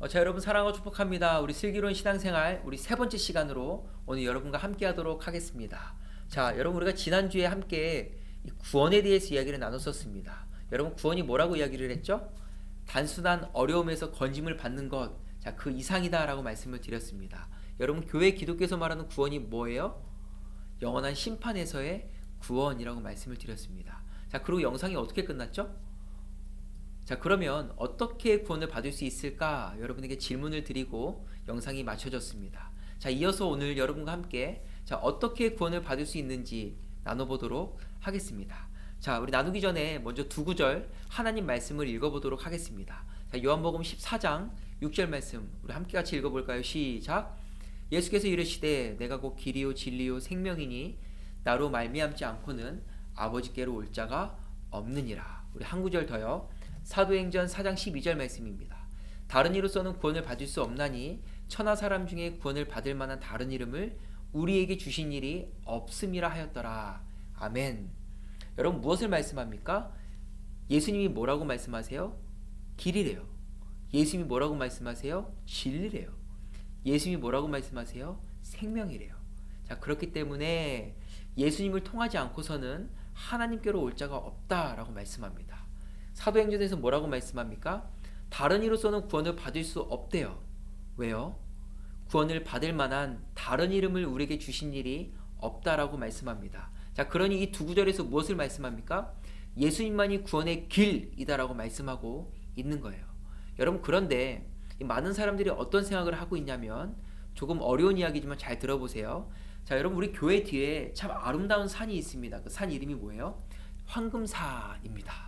어, 자 여러분 사랑하고 축복합니다. 우리 슬기로운 신앙생활 우리 세 번째 시간으로 오늘 여러분과 함께하도록 하겠습니다. 자 여러분 우리가 지난 주에 함께 이 구원에 대해서 이야기를 나눴었습니다. 여러분 구원이 뭐라고 이야기를 했죠? 단순한 어려움에서 건짐을 받는 것, 자 그 이상이다라고 말씀을 드렸습니다. 여러분 교회 기독교에서 말하는 구원이 뭐예요? 영원한 심판에서의 구원이라고 말씀을 드렸습니다. 자 그리고 영상이 어떻게 끝났죠? 자 그러면 어떻게 구원을 받을 수 있을까 여러분에게 질문을 드리고 영상이 마쳐졌습니다. 자 이어서 오늘 여러분과 함께 자 어떻게 구원을 받을 수 있는지 나눠보도록 하겠습니다. 자 우리 나누기 전에 먼저 두 구절 하나님 말씀을 읽어보도록 하겠습니다. 자 요한복음 14장 6절 말씀 우리 함께 같이 읽어볼까요? 시작. 예수께서 이르시되 내가 곧 길이요 진리요 생명이니 나로 말미암지 않고는 아버지께로 올 자가 없느니라. 우리 한 구절 더요. 사도행전 4장 12절 말씀입니다. 다른 이로서는 구원을 받을 수 없나니 천하 사람 중에 구원을 받을 만한 다른 이름을 우리에게 주신 일이 없음이라 하였더라. 아멘. 여러분 무엇을 말씀합니까? 예수님이 뭐라고 말씀하세요? 길이래요. 예수님이 뭐라고 말씀하세요? 진리래요. 예수님이 뭐라고 말씀하세요? 생명이래요. 자, 그렇기 때문에 예수님을 통하지 않고서는 하나님께로 올 자가 없다라고 말씀합니다. 사도행전에서 뭐라고 말씀합니까? 다른 이로서는 구원을 받을 수 없대요. 왜요? 구원을 받을 만한 다른 이름을 우리에게 주신 일이 없다라고 말씀합니다. 자, 그러니 이 두 구절에서 무엇을 말씀합니까? 예수님만이 구원의 길이다라고 말씀하고 있는 거예요. 여러분 그런데 이 많은 사람들이 어떤 생각을 하고 있냐면 조금 어려운 이야기지만 잘 들어보세요. 자, 여러분 우리 교회 뒤에 참 아름다운 산이 있습니다. 그 산 이름이 뭐예요? 황금산입니다.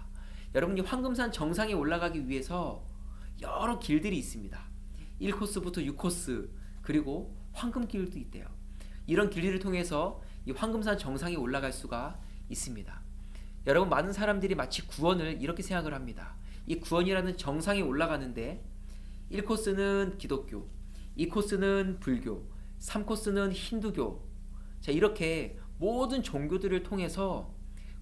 여러분이 황금산 정상에 올라가기 위해서 여러 길들이 있습니다. 1코스부터 6코스 그리고 황금길도 있대요. 이런 길들을 통해서 이 황금산 정상에 올라갈 수가 있습니다. 여러분 많은 사람들이 마치 구원을 이렇게 생각을 합니다. 이 구원이라는 정상에 올라가는데 1코스는 기독교, 2코스는 불교, 3코스는 힌두교. 자, 이렇게 모든 종교들을 통해서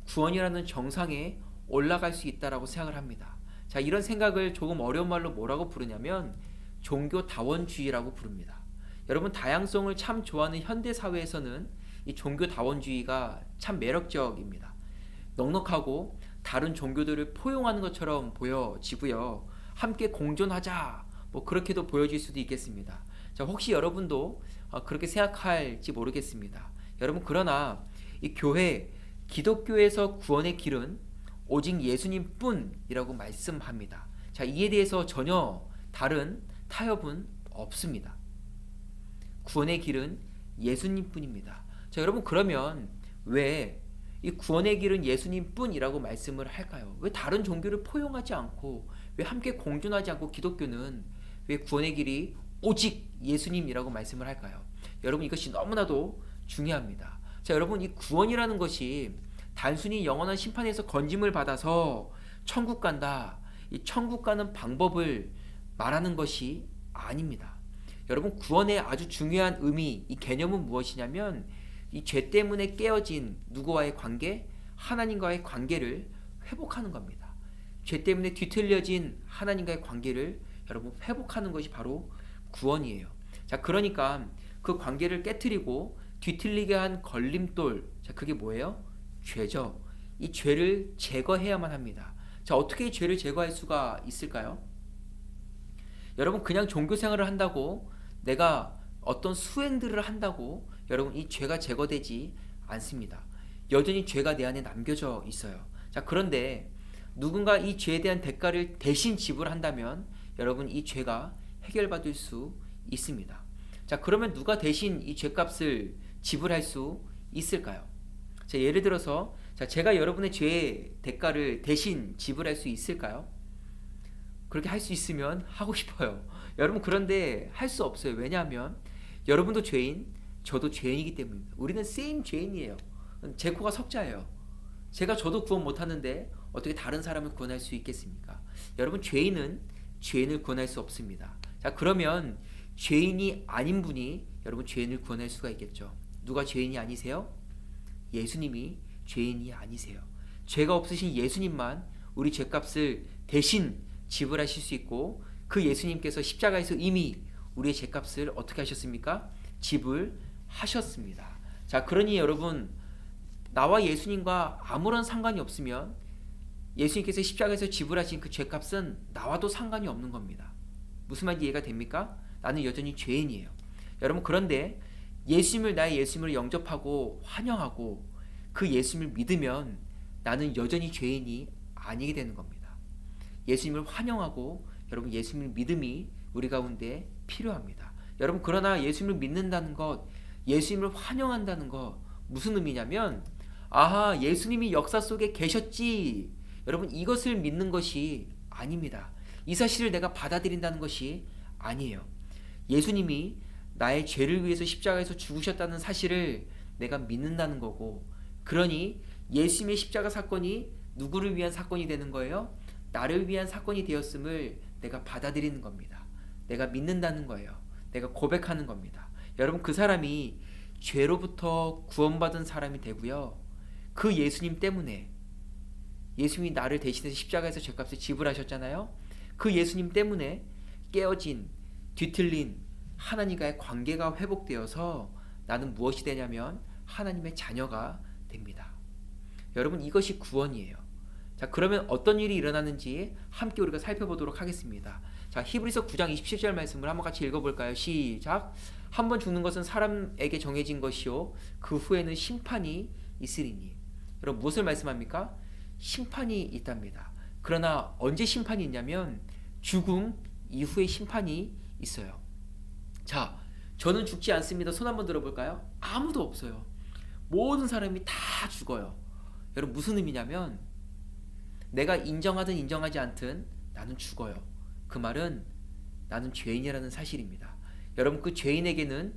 구원이라는 정상에 올라갈 수 있다라고 생각을 합니다. 자, 이런 생각을 조금 어려운 말로 뭐라고 부르냐면 종교 다원주의라고 부릅니다. 여러분 다양성을 참 좋아하는 현대 사회에서는 이 종교 다원주의가 참 매력적입니다. 넉넉하고 다른 종교들을 포용하는 것처럼 보여지고요. 함께 공존하자. 뭐 그렇게도 보여질 수도 있겠습니다. 자, 혹시 여러분도 어, 그렇게 생각할지 모르겠습니다. 여러분 그러나 이 교회 기독교에서 구원의 길은 오직 예수님뿐이라고 말씀합니다. 자, 이에 대해서 전혀 다른 타협은 없습니다. 구원의 길은 예수님뿐입니다. 자, 여러분 그러면 왜 이 구원의 길은 예수님뿐이라고 말씀을 할까요? 왜 다른 종교를 포용하지 않고 왜 함께 공존하지 않고 기독교는 왜 구원의 길이 오직 예수님이라고 말씀을 할까요? 여러분 이것이 너무나도 중요합니다. 자, 여러분 이 구원이라는 것이 단순히 영원한 심판에서 건짐을 받아서 천국 간다. 이 천국 가는 방법을 말하는 것이 아닙니다. 여러분 구원의 아주 중요한 의미, 이 개념은 무엇이냐면 이 죄 때문에 깨어진 누구와의 관계, 하나님과의 관계를 회복하는 겁니다. 죄 때문에 뒤틀려진 하나님과의 관계를 여러분 회복하는 것이 바로 구원이에요. 자, 그러니까 그 관계를 깨뜨리고 뒤틀리게 한 걸림돌, 자, 그게 뭐예요? 죄죠. 이 죄를 제거해야만 합니다. 자, 어떻게 이 죄를 제거할 수가 있을까요? 여러분 그냥 종교 생활을 한다고 내가 어떤 수행들을 한다고 여러분 이 죄가 제거되지 않습니다. 여전히 죄가 내 안에 남겨져 있어요. 자, 그런데 누군가 이 죄에 대한 대가를 대신 지불한다면 여러분 이 죄가 해결받을 수 있습니다. 자, 그러면 누가 대신 이 죄값을 지불할 수 있을까요? 자, 예를 들어서 자, 제가 여러분의 죄의 대가를 대신 지불할 수 있을까요? 그렇게 할 수 있으면 하고 싶어요. 여러분 그런데 할 수 없어요. 왜냐하면 여러분도 죄인, 저도 죄인이기 때문입니다. 우리는 세임 죄인이에요. 제 코가 석자예요. 제가 저도 구원 못하는데 어떻게 다른 사람을 구원할 수 있겠습니까? 여러분 죄인은 죄인을 구원할 수 없습니다. 자 그러면 죄인이 아닌 분이 여러분 죄인을 구원할 수가 있겠죠. 누가 죄인이 아니세요? 예수님이 죄인이 아니세요. 죄가 없으신 예수님만 우리 죄값을 대신 지불하실 수 있고 그 예수님께서 십자가에서 이미 우리의 죄값을 어떻게 하셨습니까? 지불하셨습니다. 자, 그러니 여러분 나와 예수님과 아무런 상관이 없으면 예수님께서 십자가에서 지불하신 그 죄값은 나와도 상관이 없는 겁니다. 무슨 말인지 이해가 됩니까? 나는 여전히 죄인이에요. 여러분 그런데 예수님을 나의 예수님을 영접하고 환영하고 그 예수님을 믿으면 나는 여전히 죄인이 아니게 되는 겁니다. 예수님을 환영하고 여러분 예수님을 믿음이 우리 가운데 필요합니다. 여러분 그러나 예수님을 믿는다는 것, 예수님을 환영한다는 것 무슨 의미냐면 아하 예수님이 역사 속에 계셨지. 여러분 이것을 믿는 것이 아닙니다. 이 사실을 내가 받아들인다는 것이 아니에요. 예수님이 나의 죄를 위해서 십자가에서 죽으셨다는 사실을 내가 믿는다는 거고 그러니 예수님의 십자가 사건이 누구를 위한 사건이 되는 거예요? 나를 위한 사건이 되었음을 내가 받아들이는 겁니다. 내가 믿는다는 거예요. 내가 고백하는 겁니다. 여러분 그 사람이 죄로부터 구원받은 사람이 되고요. 그 예수님 때문에 예수님이 나를 대신해서 십자가에서 죄값을 지불하셨잖아요. 그 예수님 때문에 깨어진 뒤틀린 하나님과의 관계가 회복되어서 나는 무엇이 되냐면 하나님의 자녀가 됩니다. 여러분 이것이 구원이에요. 자 그러면 어떤 일이 일어나는지 함께 우리가 살펴보도록 하겠습니다. 자 히브리서 9장 27절 말씀을 한번 같이 읽어볼까요? 시작. 한 번 죽는 것은 사람에게 정해진 것이요 그 후에는 심판이 있으리니. 여러분 무엇을 말씀합니까? 심판이 있답니다. 그러나 언제 심판이 있냐면 죽음 이후에 심판이 있어요. 자, 저는 죽지 않습니다. 손 한번 들어볼까요? 아무도 없어요. 모든 사람이 다 죽어요. 여러분 무슨 의미냐면 내가 인정하든 인정하지 않든 나는 죽어요. 그 말은 나는 죄인이라는 사실입니다. 여러분 그 죄인에게는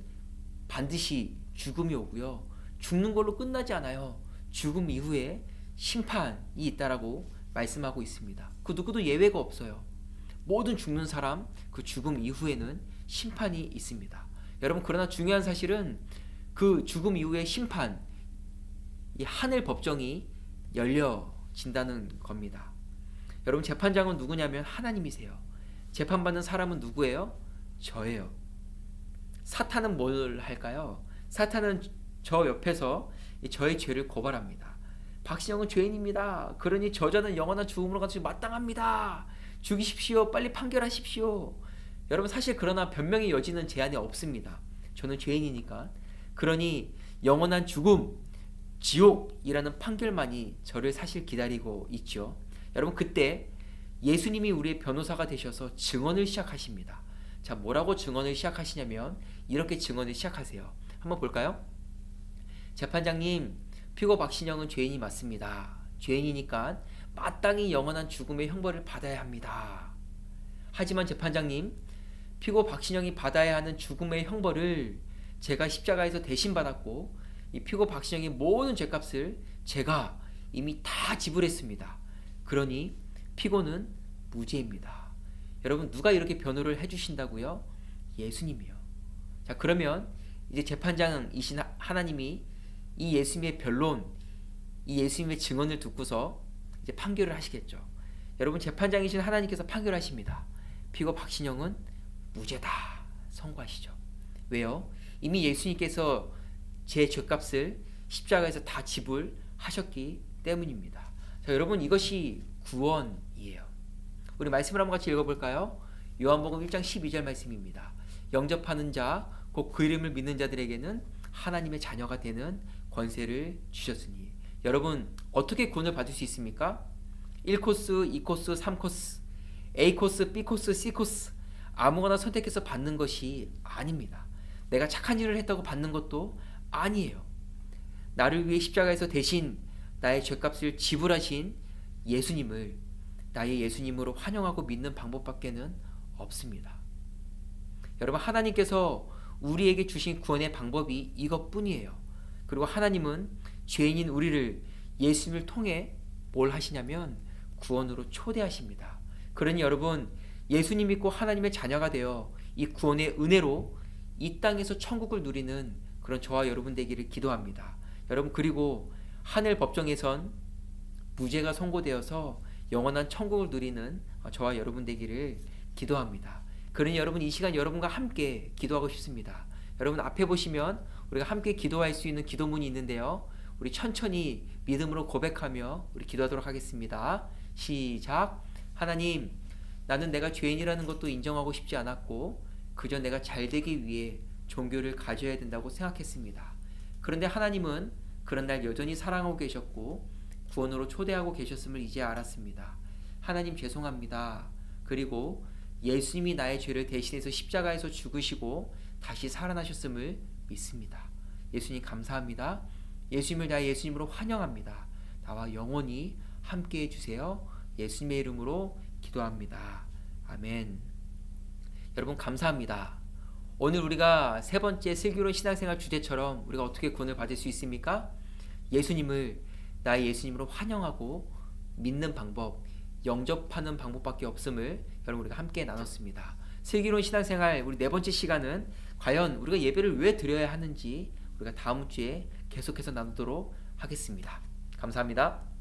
반드시 죽음이 오고요. 죽는 걸로 끝나지 않아요. 죽음 이후에 심판이 있다라고 말씀하고 있습니다. 그 누구도 예외가 없어요. 모든 죽는 사람 그 죽음 이후에는 심판이 있습니다. 여러분 그러나 중요한 사실은 그 죽음 이후의 심판 이 하늘 법정이 열려진다는 겁니다. 여러분 재판장은 누구냐면 하나님이세요. 재판받는 사람은 누구예요? 저예요. 사탄은 뭘 할까요? 사탄은 저 옆에서 저의 죄를 고발합니다. 박신영은 죄인입니다. 그러니 저자는 영원한 죽음으로 가지 마땅합니다. 죽이십시오. 빨리 판결하십시오. 여러분 사실 그러나 변명의 여지는 제 안에 없습니다. 저는 죄인이니까. 그러니 영원한 죽음, 지옥이라는 판결만이 저를 사실 기다리고 있죠. 여러분 그때 예수님이 우리의 변호사가 되셔서 증언을 시작하십니다. 자, 뭐라고 증언을 시작하시냐면 이렇게 증언을 시작하세요. 한번 볼까요? 재판장님, 피고 박신영은 죄인이 맞습니다. 죄인이니까 마땅히 영원한 죽음의 형벌을 받아야 합니다. 하지만 재판장님, 피고 박신영이 받아야 하는 죽음의 형벌을 제가 십자가에서 대신 받았고 이 피고 박신영의 모든 죄값을 제가 이미 다 지불했습니다. 그러니 피고는 무죄입니다. 여러분 누가 이렇게 변호를 해주신다고요? 예수님이요. 자 그러면 이제 재판장이신 하나님이 이 예수님의 변론, 이 예수님의 증언을 듣고서 이제 판결을 하시겠죠. 여러분 재판장이신 하나님께서 판결하십니다. 피고 박신영은 무죄다 선고하시죠. 왜요? 이미 예수님께서 제 죄값을 십자가에서 다 지불하셨기 때문입니다. 자, 여러분 이것이 구원이에요. 우리 말씀을 한번 같이 읽어볼까요? 요한복음 1장 12절 말씀입니다. 영접하는 자, 곧 그 이름을 믿는 자들에게는 하나님의 자녀가 되는 권세를 주셨으니 여러분 어떻게 구원을 받을 수 있습니까? 1코스, 2코스, 3코스, A코스, B코스, C코스 아무거나 선택해서 받는 것이 아닙니다. 내가 착한 일을 했다고 받는 것도 아니에요. 나를 위해 십자가에서 대신 나의 죄값을 지불하신 예수님을 나의 예수님으로 환영하고 믿는 방법밖에는 없습니다. 여러분 하나님께서 우리에게 주신 구원의 방법이 이것뿐이에요. 그리고 하나님은 죄인인 우리를 예수님을 통해 뭘 하시냐면 구원으로 초대하십니다. 그러니 여러분 예수님 믿고 하나님의 자녀가 되어 이 구원의 은혜로 이 땅에서 천국을 누리는 그런 저와 여러분 되기를 기도합니다. 여러분 그리고 하늘 법정에선 무죄가 선고되어서 영원한 천국을 누리는 저와 여러분 되기를 기도합니다. 그러니 여러분 이 시간 여러분과 함께 기도하고 싶습니다. 여러분 앞에 보시면 우리가 함께 기도할 수 있는 기도문이 있는데요. 우리 천천히 믿음으로 고백하며 우리 기도하도록 하겠습니다. 시작. 하나님, 나는 내가 죄인이라는 것도 인정하고 싶지 않았고 그저 내가 잘 되기 위해 종교를 가져야 된다고 생각했습니다. 그런데 하나님은 그런 날 여전히 사랑하고 계셨고 구원으로 초대하고 계셨음을 이제 알았습니다. 하나님 죄송합니다. 그리고 예수님이 나의 죄를 대신해서 십자가에서 죽으시고 다시 살아나셨음을 믿습니다. 예수님 감사합니다. 예수님을 나의 예수님으로 환영합니다. 나와 영원히 함께 해주세요. 예수님의 이름으로 기도합니다. 아멘. 여러분 감사합니다. 오늘 우리가 세 번째 슬기로운 신앙생활 주제처럼 우리가 어떻게 구원을 받을 수 있습니까? 예수님을 나의 예수님으로 환영하고 믿는 방법, 영접하는 방법밖에 없음을 여러분 우리가 함께 나눴습니다. 슬기로운 신앙생활 우리 네 번째 시간은 과연 우리가 예배를 왜 드려야 하는지 우리가 다음 주에 계속해서 나누도록 하겠습니다. 감사합니다.